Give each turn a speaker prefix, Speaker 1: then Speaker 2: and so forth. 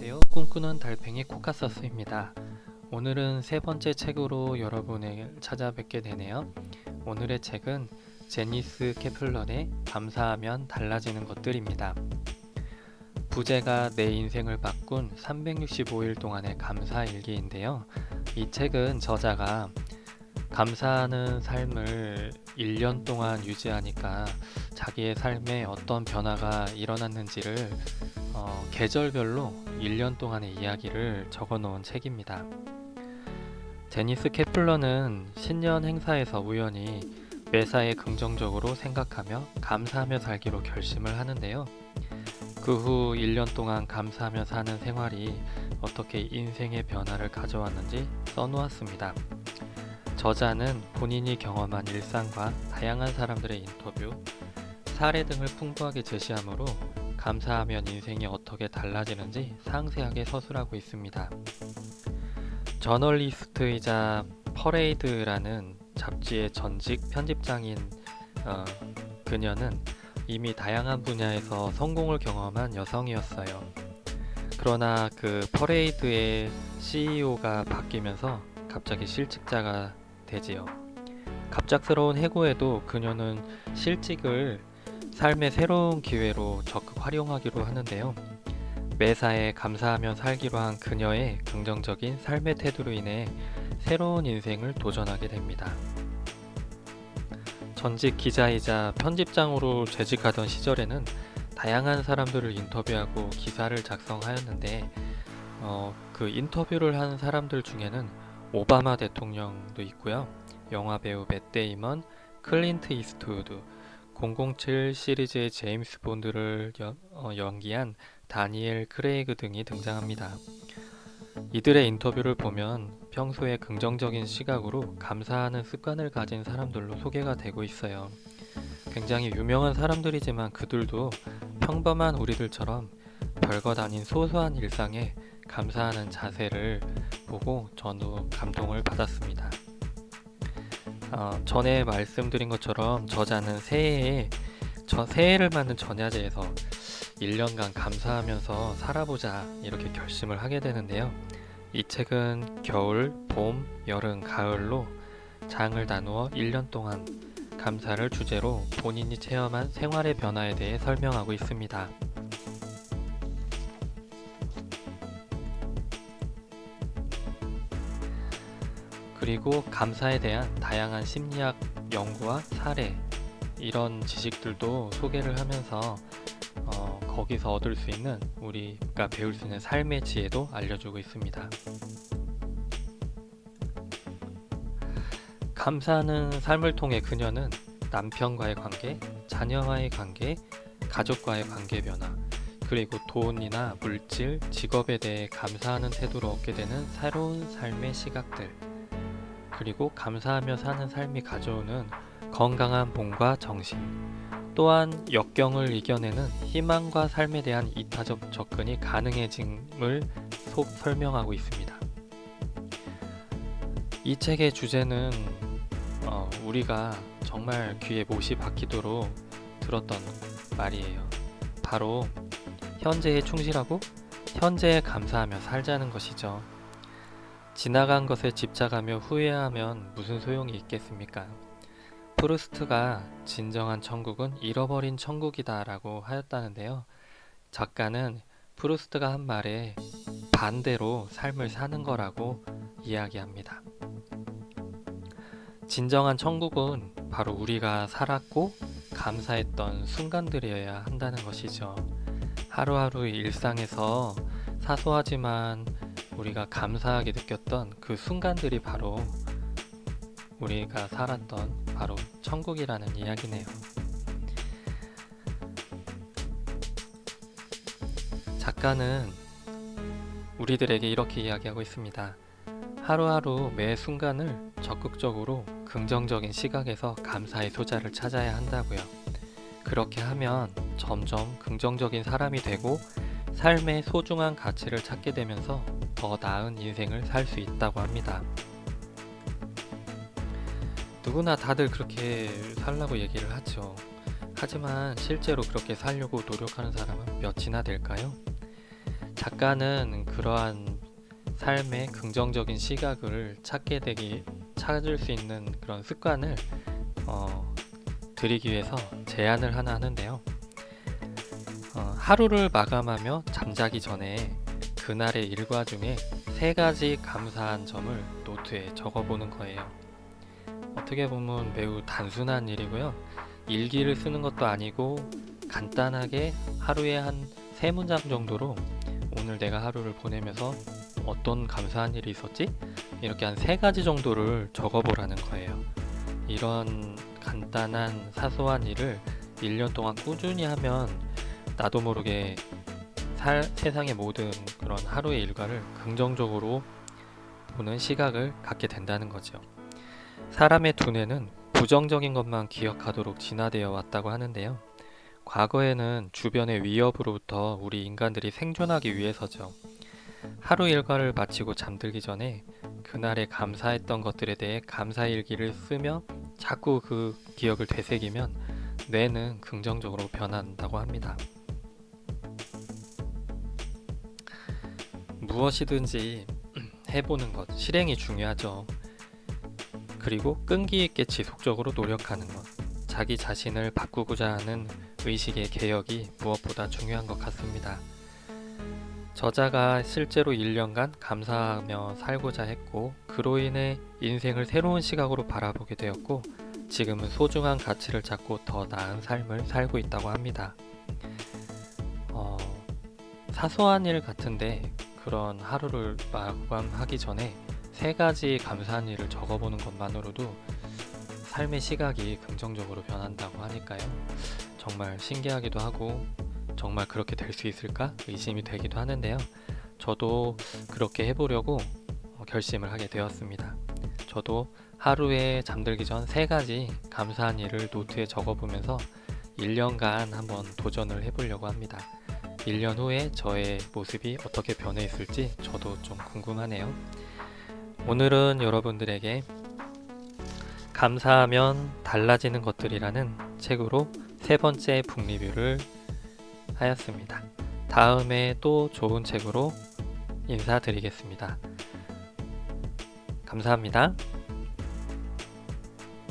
Speaker 1: 안녕하세요. 꿈꾸는 달팽이 코카서스입니다. 오늘은 세 번째 책으로 여러분을 찾아뵙게 되네요. 오늘의 책은 제니스 케플런의 감사하면 달라지는 것들입니다. 부제가 내 인생을 바꾼 365일 동안의 감사 일기인데요. 이 책은 저자가 감사하는 삶을 1년 동안 유지하니까 자기의 삶에 어떤 변화가 일어났는지를 어, 계절별로 1년 동안의 이야기를 적어 놓은 책입니다. 제니스 케플러는 신년 행사에서 우연히 매사에 긍정적으로 생각하며 감사하며 살기로 결심을 하는데요. 그 후 1년 동안 감사하며 사는 생활이 어떻게 인생의 변화를 가져왔는지 써놓았습니다. 저자는 본인이 경험한 일상과 다양한 사람들의 인터뷰, 사례 등을 풍부하게 제시하므로 감사하면 인생이 어떻게 달라지는지 상세하게 서술하고 있습니다. 저널리스트이자 퍼레이드라는 잡지의 전직 편집장인 어, 그녀는 이미 다양한 분야에서 성공을 경험한 여성이었어요. 그러나 그 퍼레이드의 CEO가 바뀌면서 갑자기 실직자가 되지요. 갑작스러운 해고에도 그녀는 실직을 삶의 새로운 기회로 적극 활용하기로 하는데요. 매사에 감사하며 살기로 한 그녀의 긍정적인 삶의 태도로 인해 새로운 인생을 도전하게 됩니다. 전직 기자이자 편집장으로 재직하던 시절에는 다양한 사람들을 인터뷰하고 기사를 작성하였는데 어, 그 인터뷰를 한 사람들 중에는 오바마 대통령도 있고요. 영화 배우 맷 데이먼, 클린트 이스트우드, 007 시리즈의 제임스 본드를 연, 어, 연기한 다니엘 크레이그 등이 등장합니다. 이들의 인터뷰를 보면 평소에 긍정적인 시각으로 감사하는 습관을 가진 사람들로 소개가 되고 있어요. 굉장히 유명한 사람들이지만 그들도 평범한 우리들처럼 별것 아닌 소소한 일상에 감사하는 자세를 보고 저도 감동을 받았습니다. 어, 전에 말씀드린 것처럼 저자는 새해에 저 새해를 맞는 전야제에서 1년간 감사하면서 살아보자 이렇게 결심을 하게 되는데요. 이 책은 겨울, 봄, 여름, 가을로 장을 나누어 1년 동안 감사를 주제로 본인이 체험한 생활의 변화에 대해 설명하고 있습니다. 그리고 감사에 대한 다양한 심리학 연구와 사례 이런 지식들도 소개를 하면서 어, 거기서 얻을 수 있는 우리가 배울 수 있는 삶의 지혜도 알려주고 있습니다. 감사하는 삶을 통해 그녀는 남편과의 관계, 자녀와의 관계, 가족과의 관계 변화, 그리고 돈이나 물질, 직업에 대해 감사하는 태도로 얻게 되는 새로운 삶의 시각들, 그리고 감사하며 사는 삶이 가져오는 건강한 몸과 정신, 또한 역경을 이겨내는 희망과 삶에 대한 이타적 접근이 가능해짐을 속 설명하고 있습니다. 이 책의 주제는 어, 우리가 정말 귀에 못이 박히도록 들었던 말이에요. 바로 현재에 충실하고 현재에 감사하며 살자는 것이죠. 지나간 것에 집착하며 후회하면 무슨 소용이 있겠습니까? 프루스트가 진정한 천국은 잃어버린 천국이다 라고 하였다는데요. 작가는 프루스트가 한 말에 반대로 삶을 사는 거라고 이야기합니다. 진정한 천국은 바로 우리가 살았고 감사했던 순간들이어야 한다는 것이죠. 하루하루의 일상에서 사소하지만 우리가 감사하게 느꼈던 그 순간들이 바로 우리가 살았던 바로 천국이라는 이야기네요. 작가는 우리들에게 이렇게 이야기하고 있습니다. 하루하루 매 순간을 적극적으로 긍정적인 시각에서 감사의 소자를 찾아야 한다고요. 그렇게 하면 점점 긍정적인 사람이 되고 삶의 소중한 가치를 찾게 되면서 더 나은 인생을 살 수 있다고 합니다. 누구나 다들 그렇게 살라고 얘기를 하죠. 하지만 실제로 그렇게 살려고 노력하는 사람은 몇이나 될까요? 작가는 그러한 삶의 긍정적인 시각을 찾게 되기 찾을 수 있는 그런 습관을 어, 드리기 위해서 제안을 하나 하는데요. 어, 하루를 마감하며 잠자기 전에 그날의 일과 중에 세 가지 감사한 점을 노트에 적어보는 거예요. 어떻게 보면 매우 단순한 일이고요. 일기를 쓰는 것도 아니고 간단하게 하루에 한 세 문장 정도로 오늘 내가 하루를 보내면서 어떤 감사한 일이 있었지? 이렇게 한 세 가지 정도를 적어보라는 거예요. 이런 간단한 사소한 일을 1년 동안 꾸준히 하면 나도 모르게 살, 세상의 모든 그런 하루의 일과를 긍정적으로 보는 시각을 갖게 된다는 거죠. 사람의 두뇌는 부정적인 것만 기억하도록 진화되어 왔다고 하는데요. 과거에는 주변의 위협으로부터 우리 인간들이 생존하기 위해서죠. 하루 일과를 마치고 잠들기 전에 그날에 감사했던 것들에 대해 감사 일기를 쓰며 자꾸 그 기억을 되새기면 뇌는 긍정적으로 변한다고 합니다. 무엇이든지 해보는 것, 실행이 중요하죠. 그리고 끈기 있게 지속적으로 노력하는 것, 자기 자신을 바꾸고자 하는 의식의 개혁이 무엇보다 중요한 것 같습니다. 저자가 실제로 1년간 감사하며 살고자 했고, 그로 인해 인생을 새로운 시각으로 바라보게 되었고, 지금은 소중한 가치를 찾고 더 나은 삶을 살고 있다고 합니다. 어, 사소한 일 같은데 그런 하루를 마감하기 전에 세 가지 감사한 일을 적어보는 것만으로도 삶의 시각이 긍정적으로 변한다고 하니까요. 정말 신기하기도 하고 정말 그렇게 될 수 있을까 의심이 되기도 하는데요. 저도 그렇게 해보려고 어, 결심을 하게 되었습니다. 저도 하루에 잠들기 전 세 가지 감사한 일을 노트에 적어보면서 1년간 한번 도전을 해보려고 합니다. 1년 후에 저의 모습이 어떻게 변해 있을지 저도 좀 궁금하네요. 오늘은 여러분들에게 감사하면 달라지는 것들이라는 책으로 세 번째 북리뷰를 하였습니다. 다음에 또 좋은 책으로 인사드리겠습니다. 감사합니다.